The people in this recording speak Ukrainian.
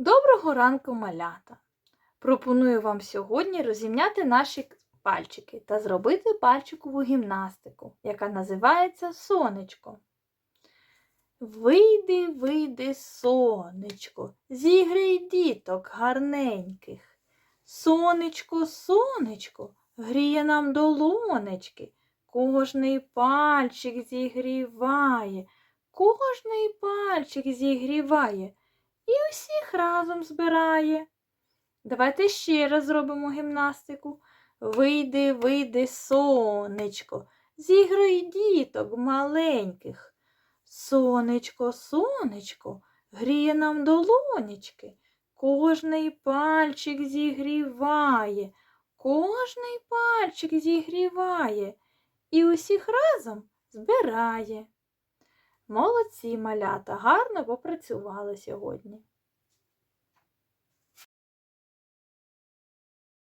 Доброго ранку, малята! Пропоную вам сьогодні розімняти наші пальчики та зробити пальчикову гімнастику, яка називається сонечко. Вийди, вийди, сонечко, зігрій діток гарненьких. Сонечко, сонечко, гріє нам долонечки, кожний пальчик зігріває, кожний пальчик зігріває і усіх разом збирає. Давайте ще раз зробимо гімнастику. Вийди, вийди, сонечко, зіграй діток маленьких. Сонечко, сонечко, гріє нам долонечки, кожний пальчик зігріває, кожний пальчик зігріває і усіх разом збирає. Молодці малята, гарно попрацювали сьогодні.